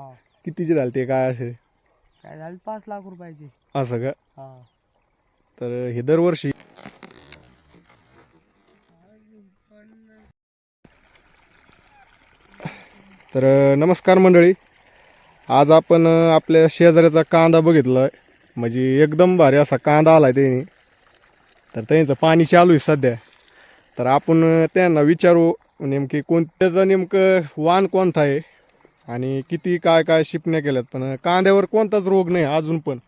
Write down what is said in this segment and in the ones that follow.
हा. कितीचे झाले ते काय असे? काय झालं? पाच लाख रुपयाचे. असं का? हा. तर हे दरवर्षी तर नमस्कार मंडळी. आज आपण आपल्या शेजाऱ्याचा कांदा बघितला म्हणजे एकदम भारी असा कांदा आला त्यांनी. तर त्यांचं पाणी चालू आहे सध्या. तर आपण त्यांना विचारू नेमकी कोणत्याचं नेमकं वाण कोणता आहे? आणि किती काय काय शिपण्या केल्यात पण कांद्यावर कोणताच रोग नाही अजून पण.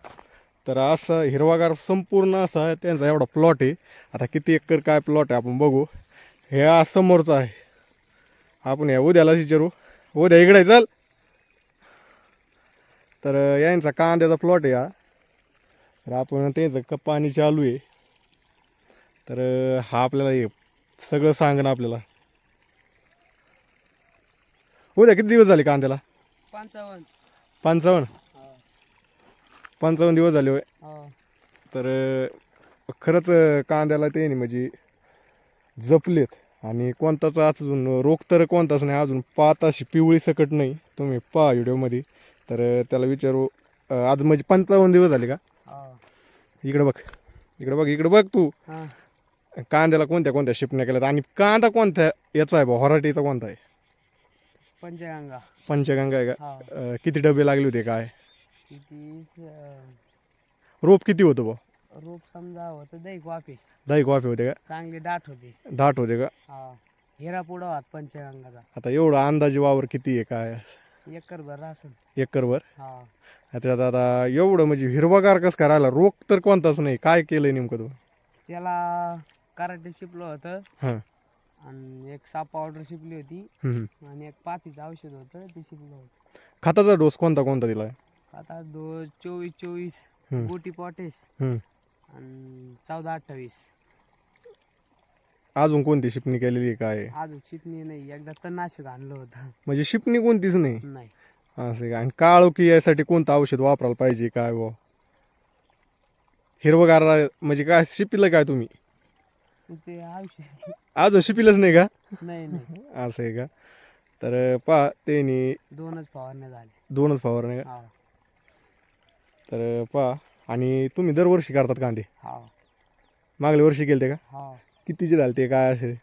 तर असं हिरवागार संपूर्ण असा त्यांचा एवढा प्लॉट आहे. आता किती एकर काय प्लॉट आहे आपण बघू. हे समोरचं आहे. आपण या उद्याला विचारू. उद्या इकडे चल. तर यांचा कांद्याचा प्लॉट आहे हा. तर आपण त्यांचं क पाणी चालू आहे. तर हा आपल्याला हे सगळं सांगणं आपल्याला. उद्या किती दिवस झाले कांद्याला? पंचावन्न. पंचावन्न? हा. पंचावन्न दिवस झाले होय. हा. तर अ, खरंच अ, कांद्याला ते नाही म्हणजे जपलेत. आणि कोणताच अजून रोग तर कोणताच नाही. अजून पात अशी पिवळी सकट नाही. तुम्ही पहा व्हिडिओमध्ये. तर अ, त्याला विचारू अ, आज म्हणजे पंचावन्न दिवस झाले का? हा. इकडं बघ. इकडं बघ इकडं बघ तू. हा. कांद्याला कोणत्या कोणत्या शिपण्या केल्यात? आणि कांदा कोणत्या याचा आहे बा होराटीचा कोणता आहे? पंचगंगा. पंचगंगा आहे का? हा. अ, किती डबे लागले होते काय? किती रोप किती होतं बा रोप समजा होतं दही वाफे दही कॉफी होते का? चांगले दाट होते. दाट होते का? हा. हिरा पुढं होत पंचगंगाचा. आता एवढं अंदाजे वावर किती आहे काय? एकर भर असेल एकरवर हा त्यात आता एवढं म्हणजे हिरवागार कसं करायला रोग तर कोणताच नाही. काय केलंय नेमकं तू? त्याला कराटे शिपलं होतं. हां. आणि एक साप पावडर शिपली होती. हम्म. आणि एक पातीचं औषध होतं ते शिपलं होतं. खताचा डोस कोणता कोणता दिलाय? आता दो चोवीस चोवीस. हम्म. गोटी पॉटेस हम्म. आणि चौदा अठ्ठावीस. अजून कोणती शिपणी केलेली आहे काय? अजून चिटणी नाही. एकदा तणनाशक आणलं होतं. म्हणजे शिपणी कोणतीच नाही? नाही. असं का? आणि काळोखी यासाठी कोणतं औषध वापरायला पाहिजे काय व हिरवगार म्हणजे काय शिपिलं काय तुम्ही? ते औषध. अजून शिपिलच नाही का? नाही नाही. असं आहे का? तर पा त्यांनी दोनच फवारण्या झाल्या. दोनच फवार नाही का? हा. तर पा आणि तुम्ही दरवर्षी करतात कांदे? हा. मागल्या वर्षी केलते का? हा. कितीचे झाले ते? काय असे?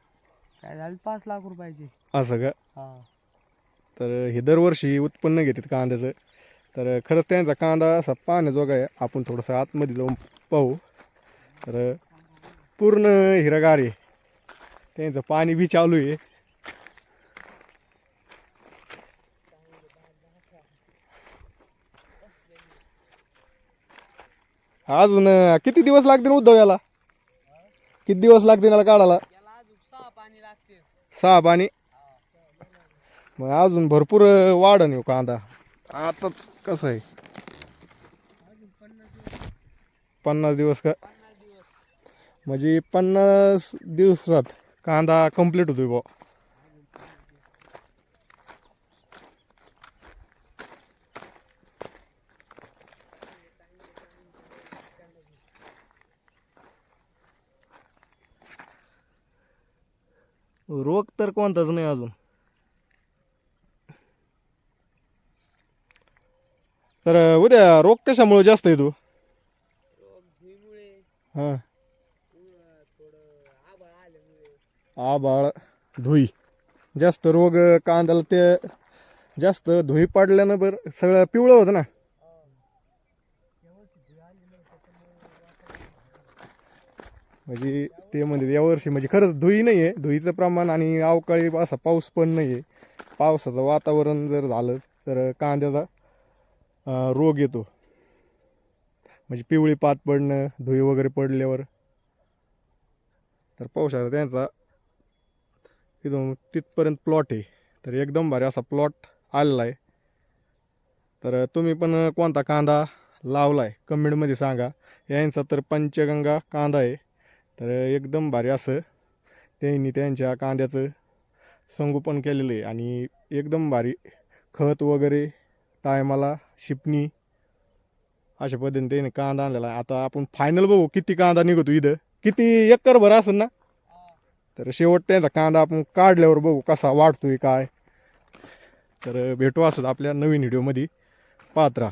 काय झालं? पाच लाख रुपयाचे. असं का? हा. तर हे दरवर्षी उत्पन्न घेतात कांद्याचं. तर खरंच त्यांचा कांदा असा पाहण्याजोगा आहे. आपण थोडंसं आतमध्ये जाऊन पाहू. तर पूर्ण हिरगार आहे. त्यांचं पाणी बी चालू आहे. अजून किती दिवस लागतील उद्धव याला? किती दिवस लागतील याला काढायला? सहा पाणी लागते सहा पाणी? मग अजून भरपूर वाढन येऊ कांदा. आताच कसं आहे? पन्नास दिवस का? म्हणजे पन्नास दिवसात कांदा कंप्लीट होतोय बा रोग तर कोणताच नाही अजून. तर उद्या रोग कशामुळे जास्त आहे तू रोग भुईमुळे हां. आबाळ धुई. जास्त रोग कांद्याला ते जास्त धुई पडल्यानं बरं सगळं पिवळं होतं ना. म्हणजे ते म्हणजे यावर्षी म्हणजे खरंच धुई नाही आहे धुईचं प्रमाण आणि अवकाळी असा पाऊस पण नाही आहे पावसाचं वातावरण जर झालं तर कांद्याचा रोग येतो. म्हणजे पिवळी पात पडणं धुई वगैरे पडल्यावर. तर पाऊस त्यांचा तिथून तिथपर्यंत प्लॉट आहे. तर एकदम भारी असा प्लॉट आलेला आहे तर तुम्ही पण कोणता कांदा लावला आहे कमेंटमध्ये सांगा. यांचा तर पंचगंगा कांदा आहे. तर एकदम भारी असं त्यांनी त्यांच्या कांद्याचं संगोपन केलेलं आहे. आणि एकदम भारी खत वगैरे टायमाला शिपणी अशा पद्धतीने त्यांनी कांदा आणलेला आहे. आता आपण फायनल बघू किती कांदा निघतो इथं. किती एकर भर असेल ना? तर शेवट त्यांचा कांदा आपण काढल्यावर बघू कसा वाढतोय काय. तर भेटू असत आपल्या नवीन व्हिडिओमध्ये पात्रा.